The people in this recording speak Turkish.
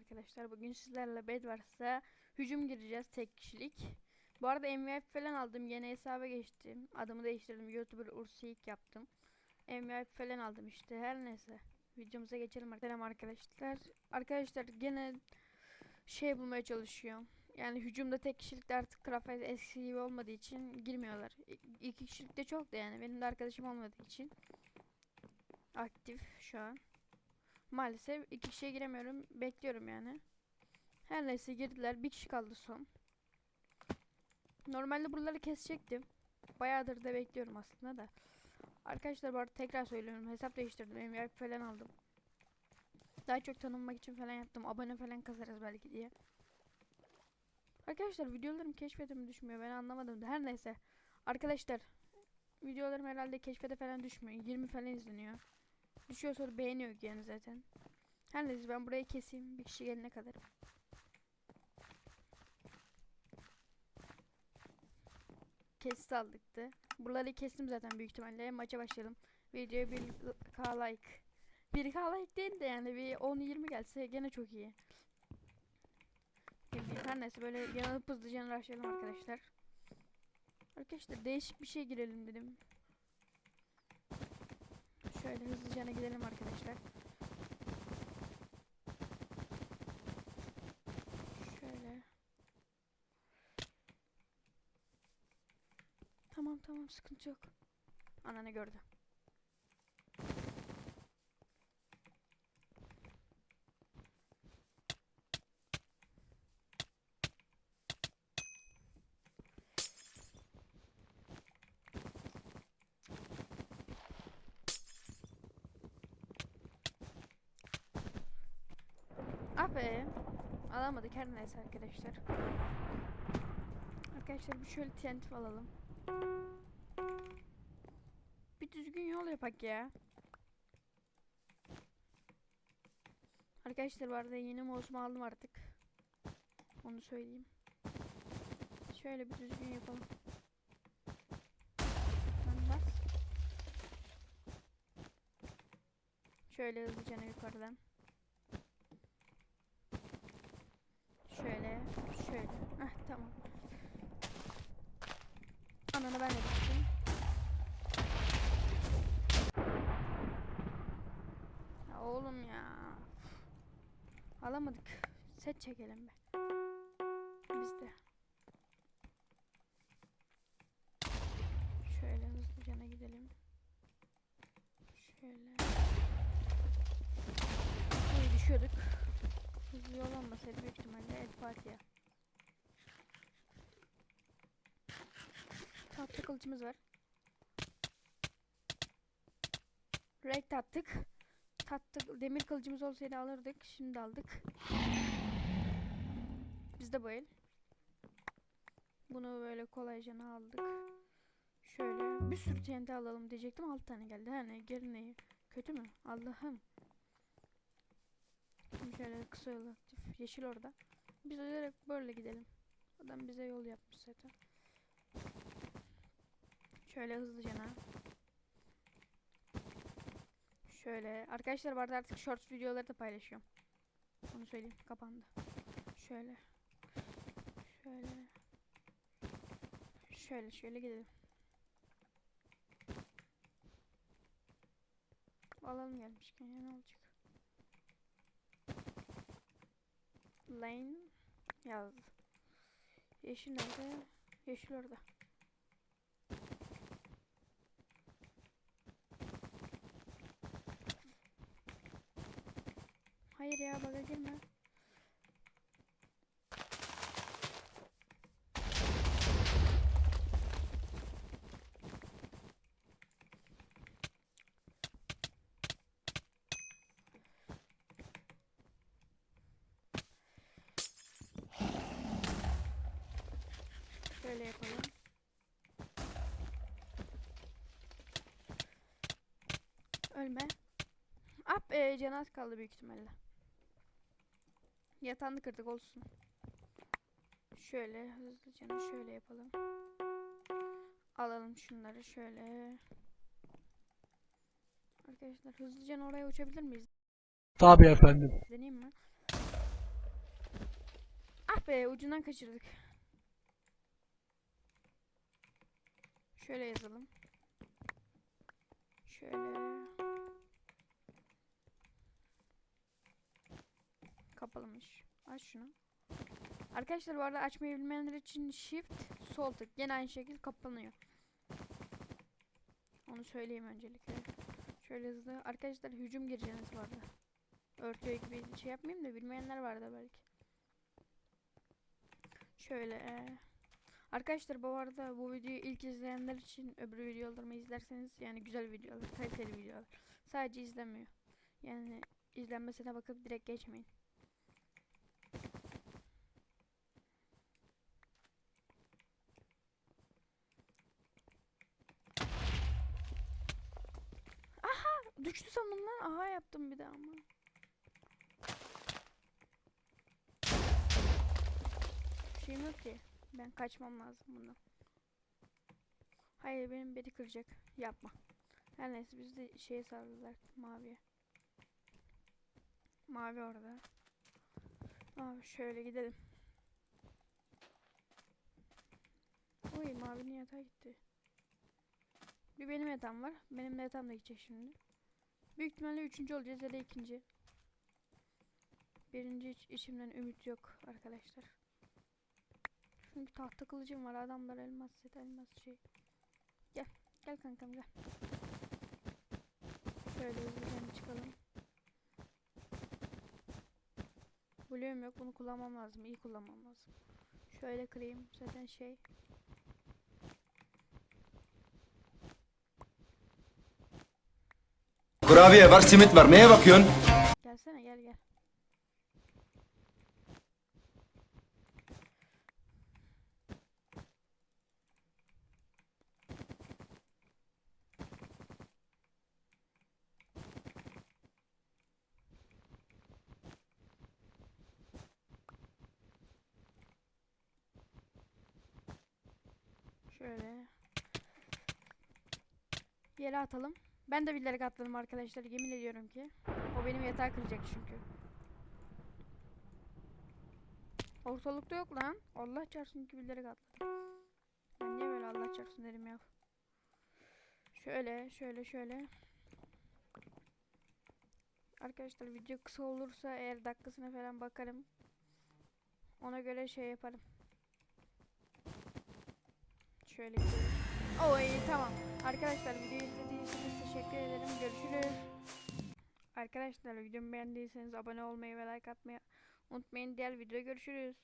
arkadaşlar. Bugün sizlerle Bedwars'a hücum gireceğiz tek kişilik. Bu arada MVP falan aldım. Yeni hesaba geçtim. Adımı değiştirdim. YouTuber Ursik yaptım. MVP falan aldım işte. Her neyse. Videomuza geçelim Selam arkadaşlar. Arkadaşlar gene şey bulmaya çalışıyorum. Yani hücumda tek kişilikte artık Krafayt eski gibi olmadığı için girmiyorlar. İki kişilikte çok da yani. Benim de arkadaşım olmadığı için. Aktif şu an. Maalesef iki kişiye giremiyorum. Bekliyorum yani. Her neyse girdiler. Bir kişi kaldı son. Normalde buraları kesecektim. Bayağıdır da bekliyorum aslında da. Arkadaşlar bu arada tekrar söylüyorum. Hesap değiştirdim. MVP falan aldım. Daha çok tanınmak için falan yaptım. Abone falan kazarız belki diye. Arkadaşlar videolarım keşfete düşmüyor ben anlamadım da her neyse. Arkadaşlar videolarım herhalde keşfete falan düşmüyor. 20 falan izleniyor. Düşüyor sonra beğeniyor yani zaten. Her neyse ben burayı keseyim bir kişi gelene kadar. Kesti aldıktı. Buraları kestim zaten büyük ihtimalle. Maça başlayalım. Videoya 1k like. 1k like değil de yani bir 10-20 gelse gene çok iyi. Her neyse böyle yanılıp hızlıca başlayalım arkadaşlar. Arkadaşlar değişik bir şey girelim dedim. Şöyle hızlıca gidelim arkadaşlar. Şöyle. Tamam tamam sıkıntı yok. Ananı gördü. Be. Alamadık her neyse arkadaşlar. Arkadaşlar bir şöyle TNT alalım. Bir düzgün yol yapak ya. Arkadaşlar bu arada yeni mouse'umu aldım artık. Onu söyleyeyim. Şöyle bir düzgün yapalım. Şöyle hızlıca yukarıdan. Şöyle, şöyle. Heh, tamam. Ananı ben de düştüm. Ya oğlum ya. Alamadık. Set çekelim be. Biz de. Şöyle hızlıca gidelim. Şöyle. İyi düşüyorduk. Hızlı yol olmasaydı büyük ihtimalle El Fatiha. Tahta kılıcımız var. Renk attık. Tatlı demir kılıcımız olsaydı alırdık. Şimdi aldık. Biz de bu el. Bunu böyle kolayca aldık. Şöyle bir sürü TNT alalım diyecektim. 6 tane geldi. Hani geri ne? Kötü mü? Allah'ım. Şimdi şöyle kısa yol aktif. Yeşil orada. Biz de direkt böyle gidelim. Adam bize yol yapmış zaten. Şöyle hızlıca. Şöyle. Arkadaşlar bu arada artık shorts videoları da paylaşıyorum. Onu söyleyeyim. Kapandı. Şöyle. Şöyle. Şöyle şöyle gidelim. Alalım gelmişken ya ne olacak? Lane yazdı. Yeşil nerede? Yeşil orada. Hayır ya baga girme. Şöyle yapalım. Ölme. Ap e, canaz kaldı büyük ihtimalle. Yatağını kırdık olsun. Şöyle hızlıca şöyle yapalım. Alalım şunları şöyle. Arkadaşlar hızlıca oraya uçabilir miyiz? Tabii efendim. Deneyeyim mi? Ah be ucundan kaçırdık. Şöyle yazalım. Şöyle. Kapalımış. Aç şunu. Arkadaşlar bu arada açmayı bilmeyenler için shift sol tık. Gene aynı şekilde kapanıyor. Onu söyleyeyim öncelikle. Şöyle hızlı. Arkadaşlar hücum gireceğiniz vardı. Örtüyor gibi şey yapmayayım da bilmeyenler vardı belki. Şöyle. eee, Arkadaşlar bu arada bu videoyu ilk izleyenler için öbür videolarımı izlerseniz yani güzel videolar, kaliteli videolar. Sadece izlemiyor. Yani izlenmesine bakıp direkt geçmeyin. Aha düştü sandım. Aha yaptım bir daha ama. Bir şeyim yok ki. Ben kaçmam lazım bundan. Hayır benim bedi kıracak. Yapma. Her neyse biz de şeye sardılar maviye. Mavi orada. Abi şöyle gidelim. Oy mavinin yatağı gitti. Bir benim yatağım var. Benim de yatağım da gidecek şimdi. Büyük ihtimalle üçüncü olacağız ya da ikinci. Birinci hiç içimden ümit yok arkadaşlar. Çünkü tahta kılıcım var. Adamlar elmas set elmas şey. Gel. Gel kankam gel. Şöyle hızlıca çıkalım. Blue'um yok. Bunu kullanmam lazım. İyi kullanmam lazım. Şöyle kırayım. Zaten şey. Kurabiye var, simit var. Neye bakıyorsun? Gelsene gel gel. Şöyle. Yere atalım. Ben de bilerek atladım arkadaşlar. Yemin ediyorum ki. O benim yatağı kıracak çünkü. Ortalıkta yok lan. Allah çarpsın ki bilerek atladım. Ben niye böyle Allah çarpsın dedim ya. Şöyle şöyle şöyle. Arkadaşlar video kısa olursa eğer dakikasına falan bakarım. Ona göre şey yaparım. Şöyle gidelim. Oy tamam. Arkadaşlar videoyu izlediyseniz teşekkür ederim. Görüşürüz. Arkadaşlar videomu beğendiyseniz abone olmayı ve like atmayı unutmayın. Diğer videoda görüşürüz.